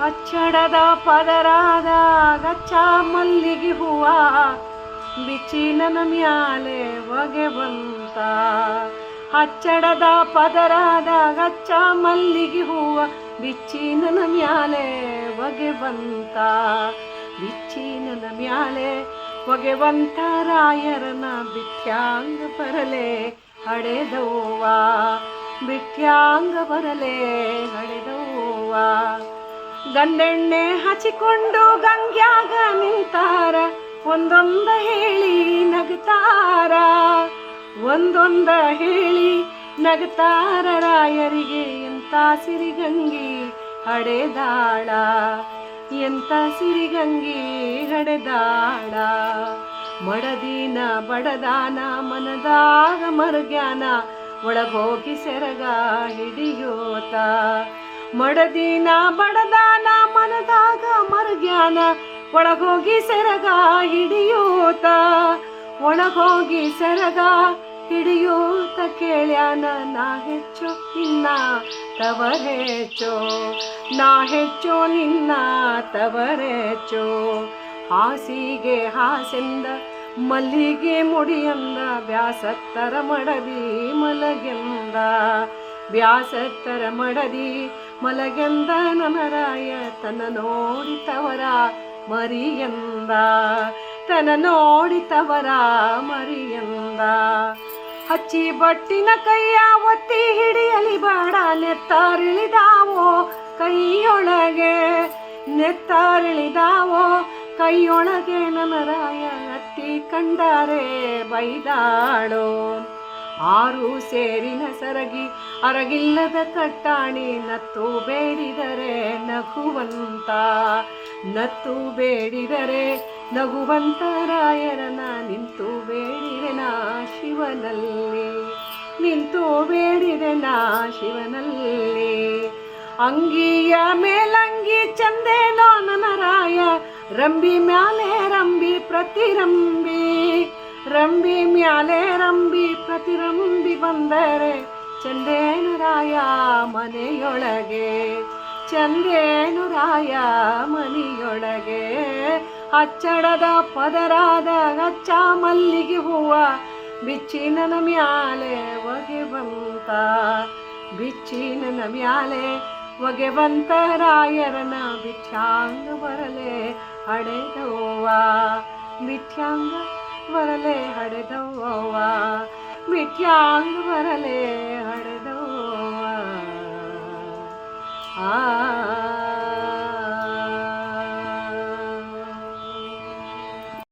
ಹಚ್ಚಡದ ಪದರಾದ ಗಚ್ಚ ಮಲ್ಲಿಗೆ ಹೂವ ಬಿಚ್ಚಿ ಮ್ಯಾಲೆ ಒಗೆ ಬಂತ. ಹಚ್ಚಡದ ಪದರಾದ ಗಚ್ಚ ಮಲ್ಲಿಗೆ ಹೂವ ಬಿಚ್ಚಿ ಮ್ಯಾಲೆ ಹೊಗೆ ಬಂತ. ಬಿಚ್ಚಿ ಮ್ಯಾಲೆ ಒಗೆ ಬಂತ, ರಾಯರನ ಬಿಟ್ಯಾಂಗ ಬರಲೆ ಹಡೆದವ್ವ. ಬಿಟ್ಯಾಂಗ ಬರಲೆ ಹಡೆದವ್ವ. ಗಂಡೆಣ್ಣೆ ಹಚ್ಚಿಕೊಂಡು ಗಂಗ್ಯಾಗ ನಿಂತಾರ, ಒಂದೊಂದ ಹೇಳಿ ನಗತಾರ. ಒಂದೊಂದ ಹೇಳಿ ನಗ್ತಾರ ರಾಯರಿಗೆ, ಎಂತ ಸಿರಿಗಂಗಿ ಹಡೆದಾಳ, ಎಂತ ಸಿರಿಗಂಗಿ ಹಡೆದಾಳ. ಮಡದಿನ ಬಡದಾನ, ಮನದಾಗ ಮರುಗ್ಯಾನ, ಒಳಗೋಗಿ ಸೆರಗ ಹಿಡಿಯೋತ. ಮಡದಿನ ಬಡದಾನ ಮನದಾಗ ಮರುಗ್ಯಾನ. ಒಳಗೋಗಿ ಸೆರಗ ಹಿಡಿಯೋತ. ಒಳಗೋಗಿ ಸೆರಗ ಹಿಡಿಯೂತ ಕೇಳ್ಯಾನ, ನಾ ಹೆಚ್ಚು, ನಿನ್ನ ತವರೇಚೋ ನಾ ಹೆಚ್ಚು, ನಿನ್ನ ತವರೇಚೋ ಹಾಸಿಗೆ ಹಾಸೆಂದ, ಮಲ್ಲಿಗೆ ಮುಡಿಯಂದ, ಬ್ಯಾಸತ್ತರ ಮಡದಿ ಮಲಗೆಂದ. ಬ್ಯಾಸತ್ತರ ಮಡದಿ ಮಲಗೆಂದ ನನರಾಯ ತನ್ನ ನೋಡಿತವರ ಮರಿಯಂದ. ತನ ನೋಡಿತವರ ಮರಿಯಂದ. ಹಚ್ಚಿ ಬಟ್ಟಿನ ಕೈಯ ಒತ್ತಿ ಹಿಡಿಯಲಿ ಬಾಡ ನೆತ್ತಾರಿಳಿದಾವೋ ಕೈಯೊಳಗೆ? ನೆತ್ತಾರಿಳಿದಾವೋ ಕೈಯೊಳಗೆ? ನನರಾಯ ಹತ್ತಿ ಕಂಡರೆ ಬೈದಾಳೋ? ಆರು ಸೇರಿನ ಸರಗಿ ಅರಗಿಲ್ಲದ ಕಟ್ಟಾಣಿ ನತ್ತು ಬೇಡಿದರೆ ನಗುವಂತ, ನತ್ತು ಬೇಡಿದರೆ ನಗುವಂತ ರಾಯರನ ನಿಂತು ಬೇಡಿದೆನ ಶಿವನಲ್ಲಿ. ನಿಂತು ಬೇಡಿದೆನ ಶಿವನಲ್ಲಿ. ಅಂಗಿಯ ಮೇಲಂಗಿ ಚಂದೇನೋ ನನ ರಾಯ, ರಂಬಿ ಮ್ಯಾಲೆ ರಂಬಿ ಪ್ರತಿರಂಬಿ. ರಂಬಿ ಮ್ಯಾಲೆ ರಂಬಿ ಪ್ರತಿರಂಬಿ ಬಂದರೆ ಚಂದೇನು ರಾಯ ಮನೆಯೊಳಗೆ? ಚಂದೇನು ರಾಯ ಮನೆಯೊಳಗೆ? ಅಚ್ಚಡದ ಪದರಾದ ಅಚ್ಚ ಮಲ್ಲಿಗೆ ಹೂವ ಬಿಚ್ಚಿನನ ಮ್ಯಾಲೆ ಒಗೆ ಬಂತ. ಬಿಚ್ಚಿನನ ಮ್ಯಾಲೆ ಒಗೆ ಬಂತ ರಾಯರನ ಬಿಚ್ಚಾಂಗ ಬರಲೆ ಹಡೆದವ್ವ ಬಿಚ್ಚಾಂಗ ಬರಲೆ ಹಡೆದವ್ವ ಮಿಥ್ಯಾಂಗ್ ಬರಲೇ ಹಡೆದವ್ವ. ಆ